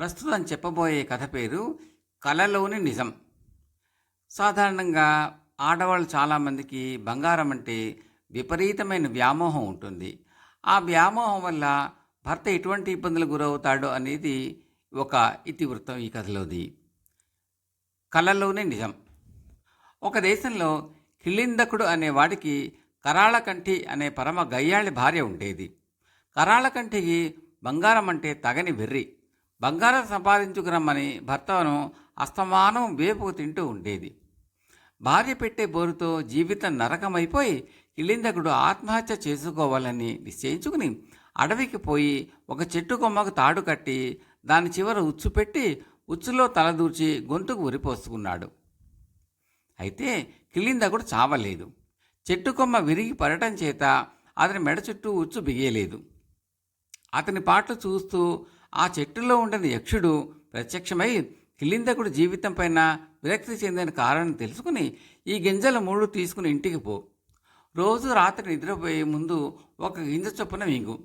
ప్రస్తుతం చెప్పబోయే కథ పేరు కలలోని నిజం. సాధారణంగా ఆడవాళ్ళు చాలామందికి బంగారం అంటే విపరీతమైన వ్యామోహం ఉంటుంది. ఆ వ్యామోహం వల్ల భర్త ఎటువంటి ఇబ్బందులు గురవుతాడు అనేది ఒక ఇతివృత్తం ఈ కథలోది. కళలోనే నిజం. ఒక దేశంలో కిళిందకుడు అనే వాడికి కరాళకంఠి అనే పరమ గయ్యాళి భార్య ఉండేది. కరాళకంఠికి బంగారం అంటే తగని వెర్రి. బంగారం సంపాదించుకురమ్మని భర్తను అస్తమానం వేపుకు తింటూ ఉండేది. భార్య పెట్టే బోరుతో జీవితం నరకమైపోయి కిళిందకుడు ఆత్మహత్య చేసుకోవాలని నిశ్చయించుకుని అడవికి పోయి ఒక చెట్టు కొమ్మకు తాడు కట్టి దాని చివర ఉచ్చు పెట్టి ఉచ్చులో తలదూర్చి గొంతుకు ఉరిపోసుకున్నాడు అయితే కిళిందకుడు చావలేదు. చెట్టు కొమ్మ విరిగి పడటం చేత అతని మెడ చుట్టూ ఉచ్చు బిగేయలేదు అతని పాటలు చూస్తూ ఆ చెట్టులో ఉండిన యక్షుడు ప్రత్యక్షమై కిలిందకుడు జీవితం పైన విరక్తి చెందిన కారణం తెలుసుకుని ఈ గింజలు మూడు తీసుకుని ఇంటికి పో. రోజు రాత్రి నిద్రపోయే ముందు ఒక గింజ చొప్పున మింగు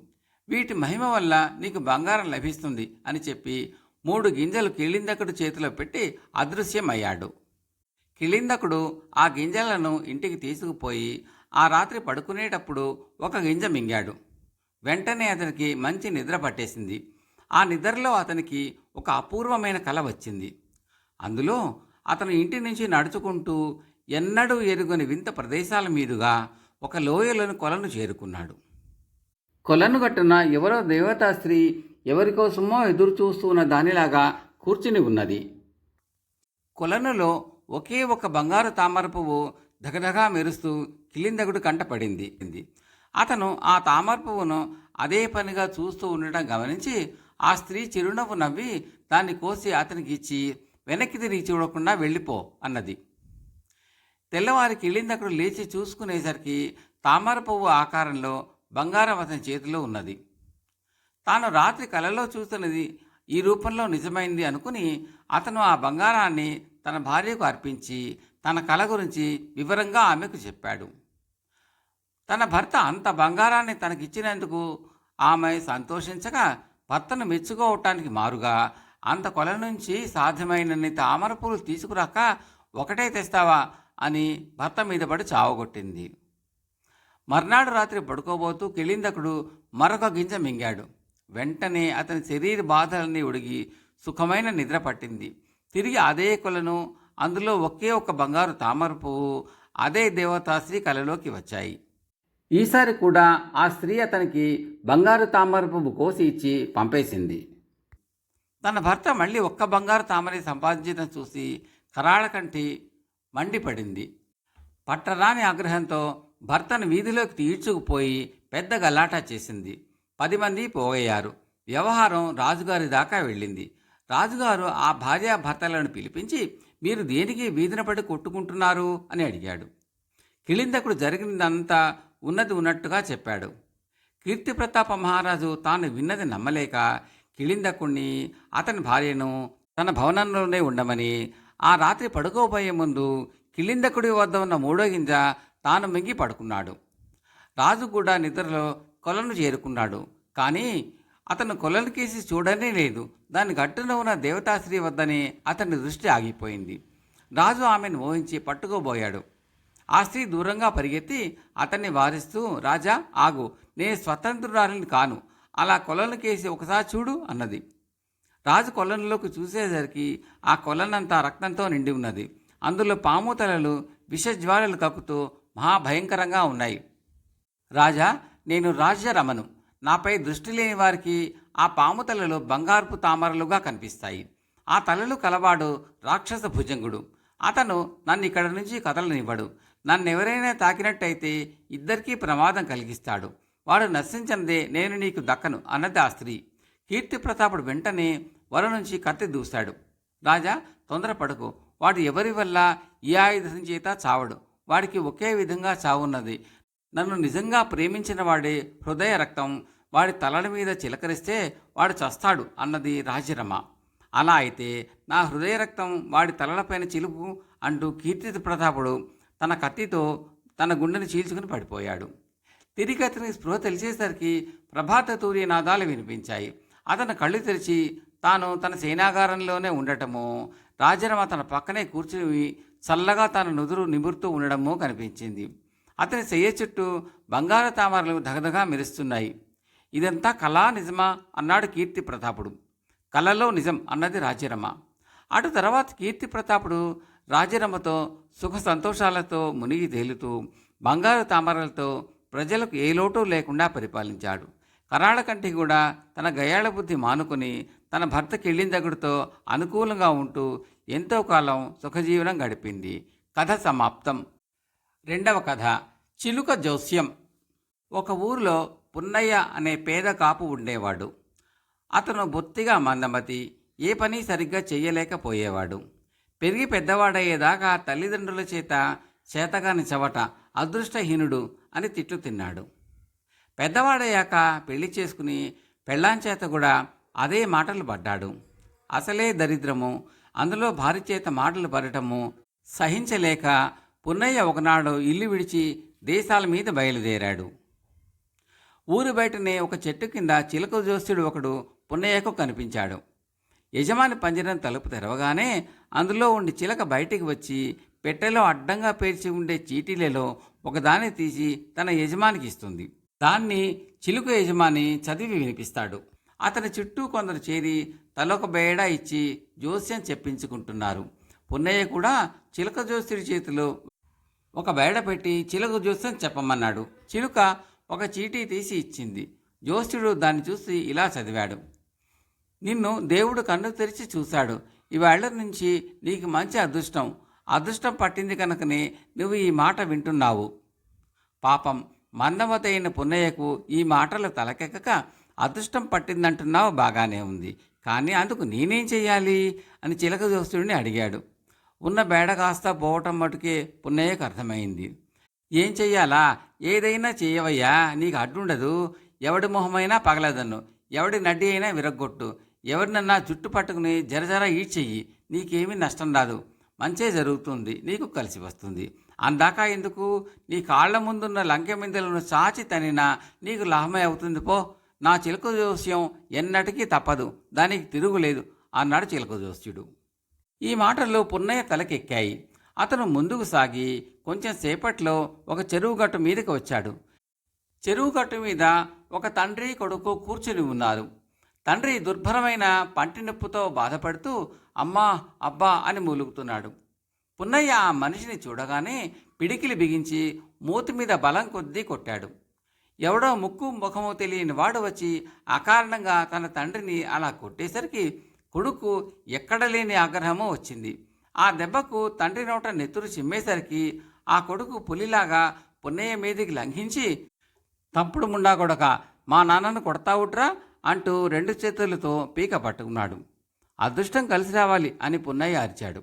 వీటి మహిమ వల్ల నీకు బంగారం లభిస్తుంది అని చెప్పి మూడు గింజలు కిళిందకుడు చేతిలో పెట్టి అదృశ్యమయ్యాడు. కిళిందకుడు ఆ గింజలను ఇంటికి తీసుకుపోయి ఆ రాత్రి పడుకునేటప్పుడు ఒక గింజ మింగాడు. వెంటనే అతనికి మంచి నిద్ర పట్టేసింది. ఆ నిద్రలో అతనికి ఒక అపూర్వమైన కల వచ్చింది. అందులో అతను ఇంటి నుంచి నడుచుకుంటూ ఎన్నడూ ఎరుగని వింత ప్రదేశాల మీదుగా ఒక లోయలోని కొలను చేరుకున్నాడు. కొలను గట్టున ఎవరో దేవతా స్త్రీ ఎవరికోసమో ఎదురు చూస్తున్న దానిలాగా కూర్చుని ఉన్నది. కొలనులో ఒకే ఒక బంగారు తామర పువ్వు ధగధగా మెరుస్తూ కిలిందగుడు కంటపడింది అతను ఆ తామర పువ్వును అదే పనిగా చూస్తూ ఉండటం గమనించి ఆ స్త్రీ చిరునవ్వు నవ్వి దాన్ని కోసి అతనికి ఇచ్చి వెనక్కి తిరిగి చూడకుండా వెళ్ళిపో అన్నది. తెల్లవారికి కిళిందకుడు లేచి చూసుకునేసరికి తామర పువ్వు ఆకారంలో బంగారం అతని చేతిలో ఉన్నది. తాను రాత్రి కలలో చూస్తున్నది ఈ రూపంలో నిజమైంది అనుకుని అతను ఆ బంగారాన్ని తన భార్యకు అర్పించి తన కల గురించి వివరంగా ఆమెకు చెప్పాడు. తన భర్త అంత బంగారాన్ని తనకిచ్చినందుకు ఆమె సంతోషించగా భర్తను మెచ్చుకోవటానికి మారుగా అంత కొల నుంచి సాధ్యమైనన్ని తామర పూలు తీసుకురాక ఒకటే తెస్తావా అని భర్త మీద పడి చావగొట్టింది. మర్నాడు రాత్రి పడుకోబోతూ కిళిందకుడు మరొక గింజ మింగాడు. వెంటనే అతని శరీర బాధలన్నీ ఉడిగి సుఖమైన నిద్ర పట్టింది. తిరిగి అదే కొలను అందులో ఒకే ఒక బంగారు తామర పువ్వు అదే దేవతాశ్రీ కలలోకి వచ్చాయి. ఈసారి కూడా ఆ స్త్రీ అతనికి బంగారు తామరపువ్వు కోసి ఇచ్చి పంపేసింది. తన భర్త మళ్ళీ ఒక్క బంగారు తామరే సంపాదించడం చూసి కరాళకంటి మండిపడింది. పట్టరాని ఆగ్రహంతో భర్తను వీధిలోకి తీడ్చుకుపోయి పెద్ద గలాటా చేసింది. పది మంది పోగయ్యారు. వ్యవహారం రాజుగారి దాకా వెళ్ళింది. రాజుగారు ఆ భార్యాభర్తలను పిలిపించి మీరు దేనికి వీధిన పడి కొట్టుకుంటున్నారు? అని అడిగాడు. కిళిందకుడు జరిగినదంతా ఉన్నది ఉన్నట్టుగా చెప్పాడు. కీర్తిప్రతాప మహారాజు తాను విన్నది నమ్మలేక కిళిందకుణ్ణి అతని భార్యను తన భవనంలోనే ఉండమని ఆ రాత్రి పడుకోబోయే ముందు కిళిందకుడి వద్ద ఉన్న మూడో గింజ తాను మింగి పడుకున్నాడు. రాజు కూడా నిద్రలో కొలను చేరుకున్నాడు. కానీ అతను కొలను కేసి చూడనే లేదు. దాని గట్టున ఉన్న దేవతాశ్రీ వద్దని అతని దృష్టి ఆగిపోయింది. రాజు ఆమెను మోహించి పట్టుకోబోయాడు. ఆ స్త్రీ దూరంగా పరిగెత్తి అతన్ని వారిస్తూ రాజా ఆగు. నేను స్వతంత్రురాలిని కాను. అలా కొలను కేసి ఒకసారి చూడు అన్నది. రాజు కొలనులోకి చూసేసరికి ఆ కొలనంతా రక్తంతో నిండి ఉన్నది. అందులో పాము తలలు విషజ్వాలలు కక్కుతూ మహాభయంకరంగా ఉన్నాయి. రాజా నేను రాజ్యరమను నాపై దృష్టి లేని వారికి ఆ పాము తలలు బంగారుపు తామరలుగా కనిపిస్తాయి. ఆ తలలు కలవాడు రాక్షస భుజంగుడు. అతను నన్ను ఇక్కడ నుంచి కదలనివ్వడు. నన్ను ఎవరైనా తాకినట్టయితే ఇద్దరికీ ప్రమాదం కలిగిస్తాడు. వాడు నశించనిదే నేను నీకు దక్కను అన్నది ఆ స్త్రీ. కీర్తి ప్రతాపుడు వెంటనే వల నుంచి కత్తి దూశాడు. రాజా తొందరపడకు. వాడు ఎవరి వల్ల ఈ ఆయుధం చేత చావడు? వాడికి ఒకే విధంగా చావున్నది. నన్ను నిజంగా ప్రేమించిన వాడే హృదయ రక్తం వాడి తలల మీద చిలకరిస్తే వాడు చస్తాడు అన్నది రాజరమ. అలా అయితే నా హృదయ రక్తం వాడి తలలపైన చిలుపు అంటూ కీర్తి ప్రతాపుడు తన కత్తితో తన గుండెను చీల్చుకుని పడిపోయాడు. తిరిగి అతని స్పృహ తెలిసేసరికి ప్రభాత తూర్య నాదాలు వినిపించాయి. అతను కళ్ళు తెరిచి తాను తన సేనాగారంలోనే ఉండటము రాజరమ తన పక్కనే కూర్చుని చల్లగా తన నుదురు నిమురుతూ ఉండడము కనిపించింది. అతని చెయ్య చుట్టూ బంగారు తామరలు దగదగా మెరుస్తున్నాయి. ఇదంతా కళా నిజమా? అన్నాడు కీర్తి ప్రతాపుడు కళలో నిజం అన్నది రాజరమ అటు తర్వాత కీర్తి ప్రతాపుడు రాజరమతో సుఖ సంతోషాలతో మునిగి తేలుతూ బంగారు తామరలతో ప్రజలకు ఏ లోటు లేకుండా పరిపాలించాడు. కరాళ కంటి కూడా తన గయాళ బుద్ధి మానుకుని తన భర్త కిళ్ళిందగుడితో అనుకూలంగా ఉంటూ ఎంతో కాలం సుఖజీవనం గడిపింది. కథ సమాప్తం. రెండవ కథ చిలుక జోస్యం. ఒక ఊరిలో పున్నయ్య అనే పేద కాపు ఉండేవాడు. అతను బొత్తిగా మందమతి ఏ పని సరిగ్గా చేయలేకపోయేవాడు పెరిగి పెద్దవాడయ్యేదాకా తల్లిదండ్రుల చేత చేతగాని చవట అదృష్టహీనుడు అని తిట్లు తిన్నాడు. పెద్దవాడయ్యాక పెళ్ళి చేసుకుని పెళ్ళాం చేత కూడా అదే మాటలు పడ్డాడు. అసలే దరిద్రము అందులో భార్య చేత మాటలు పడటము సహించలేక పున్నయ్య ఒకనాడు ఇల్లు విడిచి దేశాల మీద బయలుదేరాడు. ఊరు బయటనే ఒక చెట్టు కింద చిలక జోస్యుడు ఒకడు పున్నయ్యకు కనిపించాడు. యజమాని పంజరం తలుపు తెరవగానే అందులో ఉండి చిలక బయటికి వచ్చి పెట్టెలో అడ్డంగా పేర్చి ఉండే చీటీలలో ఒకదాన్ని తీసి తన యజమానికి ఇస్తుంది. దాన్ని చిలుక యజమాని చదివి వినిపిస్తాడు. అతని చుట్టూ కొందరు చేరి తలొక బేడా ఇచ్చి జోస్యం చెప్పించుకుంటున్నారు. పున్నయ్య కూడా చిలక జోస్యుడి చేతిలో ఒక బేడ పెట్టి చిలుక జోస్యం చెప్పమన్నాడు. చిలుక ఒక చీటీ తీసి ఇచ్చింది. జోస్యుడు దాన్ని చూసి ఇలా చదివాడు. నిన్ను దేవుడు కన్ను తెరిచి చూశాడు. ఇవాళ్ళ నుంచి నీకు మంచి అదృష్టం. అదృష్టం పట్టింది కనుకనే నువ్వు ఈ మాట వింటున్నావు. పాపం మందమతైన పున్నయ్యకు ఈ మాటలు తలకెక్కక అదృష్టం పట్టిందంటున్నావు బాగానే ఉంది. కానీ అందుకు నేనేం చెయ్యాలి? అని చిలక జోస్తుడిని అడిగాడు. ఉన్న బేడ కాస్త పోవటం మటుకే పున్నయ్యకు అర్థమైంది. ఏం చెయ్యాలా? ఏదైనా చేయవయ్యా నీకు అడ్డుండదు. ఎవడి మొహమైనా పగలదన్ను. ఎవడి నడ్డి అయినా విరగ్గొట్టు. ఎవరినన్నా జుట్టు పట్టుకుని జరజర ఈడ్చెయ్యి నీకేమీ నష్టం రాదు. మంచే జరుగుతుంది నీకు కలిసి వస్తుంది. అందాక ఎందుకు? నీ కాళ్ళ ముందున్న లంకెమిందలను చాచి తనినా నీకు లాభమే అవుతుంది పో. నా చిలుక జోస్యం ఎన్నటికీ తప్పదు దానికి తిరుగులేదు అన్నాడు చిలుక జోస్యుడు. ఈ మాటలు పున్నయ్య తలకెక్కాయి. అతను ముందుకు సాగి కొంచెం సేపట్లో ఒక చెరువు గట్టు మీదకి వచ్చాడు. చెరువు గట్టు మీద ఒక తండ్రి కొడుకు కూర్చుని ఉన్నారు. తండ్రి దుర్భరమైన పంటి నొప్పుతో బాధపడుతూ అమ్మా అబ్బా అని మూలుగుతున్నాడు. పున్నయ్య ఆ మనిషిని చూడగానే పిడికిలి బిగించి మూతి మీద బలం కొద్దీ కొట్టాడు. ఎవడో ముక్కు ముఖము తెలియని వాడు వచ్చి అకారణంగా తన తండ్రిని అలా కొట్టేసరికి కొడుకు ఎక్కడ లేని ఆగ్రహము వచ్చింది. ఆ దెబ్బకు తండ్రి నోట నెత్తురు చిమ్మేసరికి ఆ కొడుకు పులిలాగా పున్నయ్య మీదికి లంఘించి తప్పుడు ముండా కొడక మా నాన్నను కొడతావుట్రా అంటూ రెండు చేతులతో పీక పట్టుకున్నాడు. అదృష్టం కలిసి రావాలి అని పున్నయ్య అరిచాడు.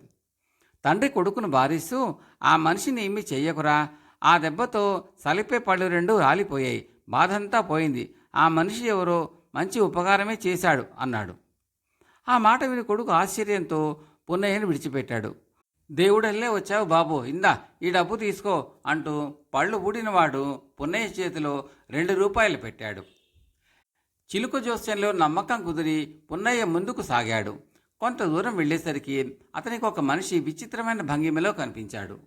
తండ్రి కొడుకును బారిస్తూ ఆ మనిషిని ఏమీ చెయ్యకురా. ఆ దెబ్బతో సలిపే పళ్ళు రెండు రాలిపోయాయి. బాధంతా పోయింది. ఆ మనిషి ఎవరో మంచి ఉపకారమే చేశాడు అన్నాడు. ఆ మాట విని కొడుకు ఆశ్చర్యంతో పున్నయ్యను విడిచిపెట్టాడు. దేవుడల్లే వచ్చావు బాబు. ఇందా ఈ డబ్బు తీసుకో అంటూ పళ్ళు ఊడినవాడు పున్నయ్య చేతిలో రెండు రూపాయలు పెట్టాడు. చిలుక జోస్యంలో నమ్మకం కుదిరి పున్నయ్య ముందుకు సాగాడు. కొంత దూరం వెళ్ళేసరికి అతనికి ఒక మనిషి విచిత్రమైన భంగిమలో కనిపించాడు.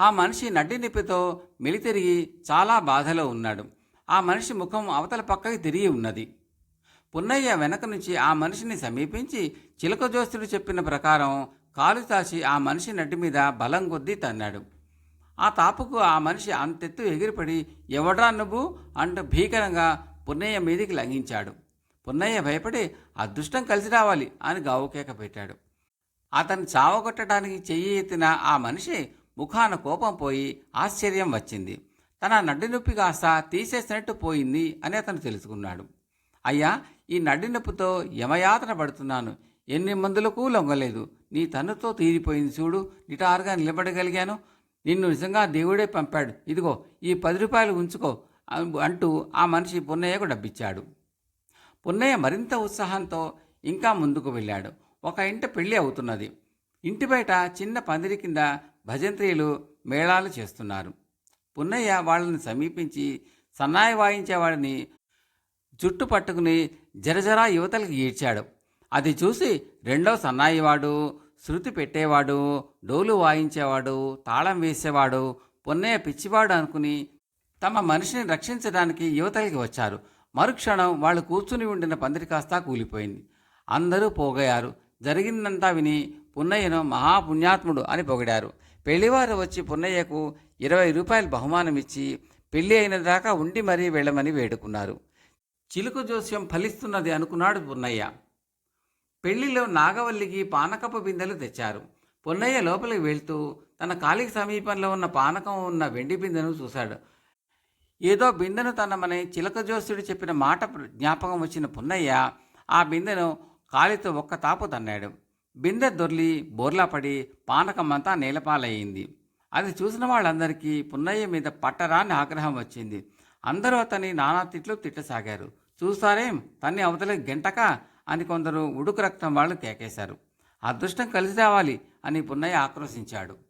ఆ మనిషి నడ్డి నొప్పితో మెలితిరిగి చాలా బాధలో ఉన్నాడు. ఆ మనిషి ముఖం అవతల పక్కకి తిరిగి ఉన్నది. పున్నయ్య వెనక నుంచి ఆ మనిషిని సమీపించి చిలక జోస్తుడు చెప్పిన ప్రకారం కాలు తాచి ఆ మనిషి నడ్డి మీద బలం కొద్దీ తన్నాడు. ఆ తాపుకు ఆ మనిషి అంతెత్తు ఎగిరిపడి ఎవడ్రా నువ్వు? అంటూ భీకరంగా పున్నయ్య మీదికి లంఘించాడు. పున్నయ్య భయపడి అదృష్టం కలిసి రావాలి అని గావుకేక పెట్టాడు. అతను చావగొట్టడానికి చెయ్యి ఎత్తిన ఆ మనిషి ముఖాన కోపం పోయి ఆశ్చర్యం వచ్చింది. తన నడ్డి నొప్పి కాస్త తీసేసినట్టు పోయింది అని అతను తెలుసుకున్నాడు. అయ్యా ఈ నడ్డి నొప్పితో యమయాతన పడుతున్నాను. ఎన్ని మందులకు లొంగలేదు. నీ తన్నుతో తీరిపోయింది చూడు. నిటారుగా నిలబడగలిగాను. నిన్ను నిజంగా దేవుడే పంపాడు. ఇదిగో ఈ పది రూపాయలు ఉంచుకో. అంటూ ఆ మనిషి పున్నయ్యకు డబ్బిచ్చాడు. పున్నయ్య మరింత ఉత్సాహంతో ఇంకా ముందుకు వెళ్ళాడు. ఒక ఇంట పెళ్ళి అవుతున్నది. ఇంటి బయట చిన్న పందిరి కింద భజంత్రీలు మేళాలు చేస్తున్నారు. పున్నయ్య వాళ్ళని సమీపించి సన్నాయి వాయించేవాడిని జుట్టు పట్టుకుని జరజరా యువతలకు ఈడ్చాడు. అది చూసి రెండో సన్నాయివాడు శృతి పెట్టేవాడు డోలు వాయించేవాడు తాళం వేసేవాడు పొన్నయ్య పిచ్చివాడు అనుకుని తమ మనిషిని రక్షించడానికి యువతలకి వచ్చారు. మరుక్షణం వాళ్ళు కూర్చుని ఉండిన పందిరి కాస్తా కూలిపోయింది. అందరూ పోగయ్యారు. జరిగిందంతా విని పున్నయ్యను మహాపుణ్యాత్ముడు అని పొగిడారు. పెళ్ళివారు వచ్చి పున్నయ్యకు ఇరవై రూపాయలు బహుమానం ఇచ్చి పెళ్ళి అయిన దాకా ఉండి మరీ వెళ్ళమని వేడుకున్నారు. చిలుకు జోస్యం ఫలిస్తున్నది అనుకున్నాడు పున్నయ్య. పెళ్ళిలో నాగవల్లికి పానకపు బిందెలు తెచ్చారు. పొన్నయ్య లోపలికి వెళ్తూ తన కాలికి సమీపంలో ఉన్న పానకం ఉన్న వెండి బిందెను చూశాడు. ఏదో బిందెను తనమని చిలకజోసుడు చెప్పిన మాట జ్ఞాపకం వచ్చిన పున్నయ్య ఆ బిందెను కాలితో ఒక్క తాపు తన్నాడు. బిందె దొర్లి బోర్లా పడి పానకమంతా నేలపాలయ్యింది. అది చూసిన వాళ్ళందరికీ పున్నయ్య మీద పట్టరాని ఆగ్రహం వచ్చింది. అందరూ అతని నానా తిట్లు తిట్టసాగారు. చూస్తారేం తన్ని అవతలకి గెంటక అని కొందరు ఉడుకు రక్తం వాళ్ళు కేకేశారు. అదృష్టం కలిసి రావాలి అని పున్నయ్య ఆక్రోశించాడు.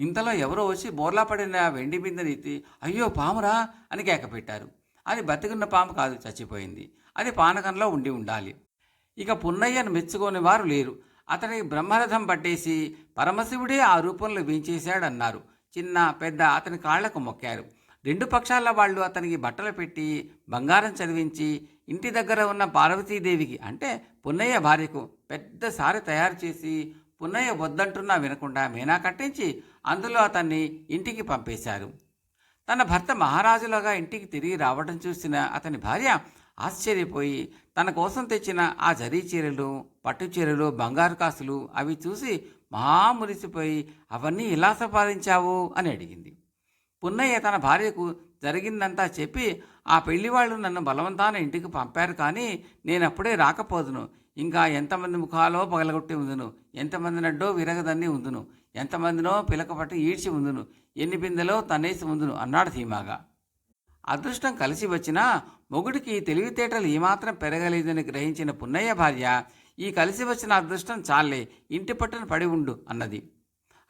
ఇంతలో ఎవరో వచ్చి బోర్లా పడిన ఆ వెండి బిందెని ఎత్తి అయ్యో పామురా అని కేకపెట్టారు అది బతికున్న పాము కాదు చచ్చిపోయింది. అది పానకంలో ఉండి ఉండాలి. ఇక పున్నయ్యను మెచ్చుకోని వారు లేరు. అతనికి బ్రహ్మరథం పట్టేసి పరమశివుడే ఆ రూపంలో వేయించేశాడన్నారు చిన్న పెద్ద అతని కాళ్ళకు మొక్కారు. రెండు పక్షాల వాళ్ళు అతనికి బట్టలు పెట్టి బంగారం చదివించి ఇంటి దగ్గర ఉన్న పార్వతీదేవికి అంటే పున్నయ్య భార్యకు పెద్ద సారి తయారు చేసి పున్నయ్య వద్దంటున్నా వినకుండా మీనా కట్టించి అందులో అతన్ని ఇంటికి పంపేశారు. తన భర్త మహారాజులాగా ఇంటికి తిరిగి రావడం చూసిన అతని భార్య ఆశ్చర్యపోయి తన కోసం తెచ్చిన ఆ జరీ చీరలు పట్టు చీరలు బంగారు కాసులు అవి చూసి మహా మురిసిపోయి అవన్నీ ఇలా సంపాదించావు? అని అడిగింది. పున్నయ్య తన భార్యకు జరిగిందంతా చెప్పి ఆ పెళ్ళివాళ్ళు నన్ను బలవంతాన ఇంటికి పంపారు కానీ నేను అప్పుడే రాకపోదును. ఇంకా ఎంతమంది ముఖాలో పగలగొట్టి ఉందును? ఎంతమంది నడ్డో విరగదన్ని ఉందును? ఎంతమందినో పిలకపట్టి ఈడ్చి ఉందును? ఎన్ని బిందెలో తన్నేసి ఉందును? అన్నాడు ధీమాగా. అదృష్టం కలిసి వచ్చినా మొగుడికి తెలివితేటలు ఏమాత్రం పెరగలేదని గ్రహించిన పున్నయ్య భార్య ఈ కలిసి వచ్చిన అదృష్టం చాలే ఇంటి పట్టున పడి ఉండు అన్నది.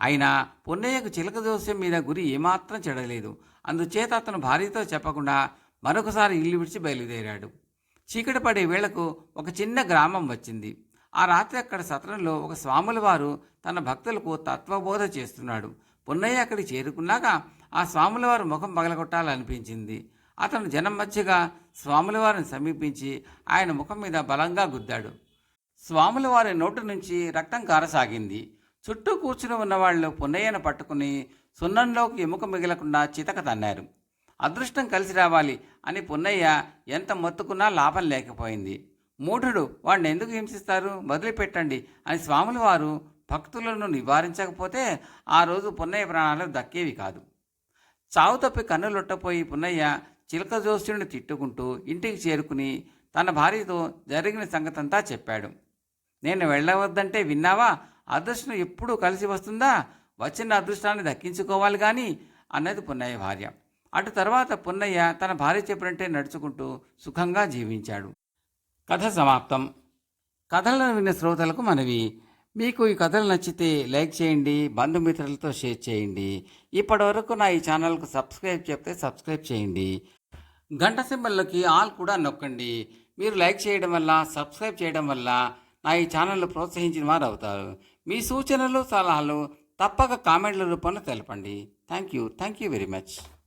అయినా పున్నయ్యకు చిలక దోషం మీద గురి ఏమాత్రం చెడలేదు. అందుచేత అతను భార్యతో చెప్పకుండా మరొకసారి ఇల్లు విడిచి బయలుదేరాడు. చీకటి పడే వేళకు ఒక చిన్న గ్రామం వచ్చింది. ఆ రాత్రి అక్కడ సత్రంలో ఒక స్వాముల వారు తన భక్తులకు తత్వబోధ చేస్తున్నాడు. పున్నయ్య అక్కడికి చేరుకున్నాక ఆ స్వాముల వారు ముఖం పగలగొట్టాలనిపించింది. అతను జనం మధ్యగా స్వాముల వారిని సమీపించి ఆయన ముఖం మీద బలంగా గుద్దాడు. స్వాముల వారి నోటు నుంచి రక్తం కారసాగింది. చుట్టూ కూర్చుని ఉన్నవాళ్ళు పున్నయ్యను పట్టుకుని సున్నంలోకి ఎముక మిగలకుండా చితక తన్నారు. అదృష్టం కలిసి రావాలి అని పున్నయ్య ఎంత మొత్తుకున్నా లాభం లేకపోయింది. మూఢుడు వాడిని ఎందుకు హింసిస్తారు? వదిలిపెట్టండి అని స్వాముల వారు భక్తులను నివారించకపోతే ఆ రోజు పున్నయ్య ప్రాణాలు దక్కేవి కాదు. చావు తప్పి కన్నులొట్టపోయి పున్నయ్య చిలక జోస్యుడిని తిట్టుకుంటూ ఇంటికి చేరుకుని తన భార్యతో జరిగిన సంగతంతా చెప్పాడు. నేను వెళ్ళవద్దంటే విన్నావా? అదృష్టం ఎప్పుడూ కలిసి వస్తుందా? వచ్చిన అదృష్టాన్ని దక్కించుకోవాలి కానీ అన్నది పున్నయ్య భార్య. అటు తర్వాత పున్నయ్య తన భార్య చెప్పినట్టే నడుచుకుంటూ సుఖంగా జీవించాడు. కథ సమాప్తం. కథలను విన్న శ్రోతలకు మనవి. మీకు ఈ కథలు నచ్చితే లైక్ చేయండి బంధుమిత్రులతో షేర్ చేయండి. ఇప్పటివరకు నా ఈ ఛానల్కు సబ్స్క్రైబ్ చెప్తే సబ్స్క్రైబ్ చేయండి. గంట సింబల్లోకి ఆల్ కూడా నొక్కండి. మీరు లైక్ చేయడం వల్ల సబ్స్క్రైబ్ చేయడం వల్ల నా ఈ ఛానల్ను ప్రోత్సహించిన వారు అవుతారు. మీ సూచనలు సలహాలు తప్పక కామెంట్ల రూపంలో తెలపండి. Thank you. Thank you very much.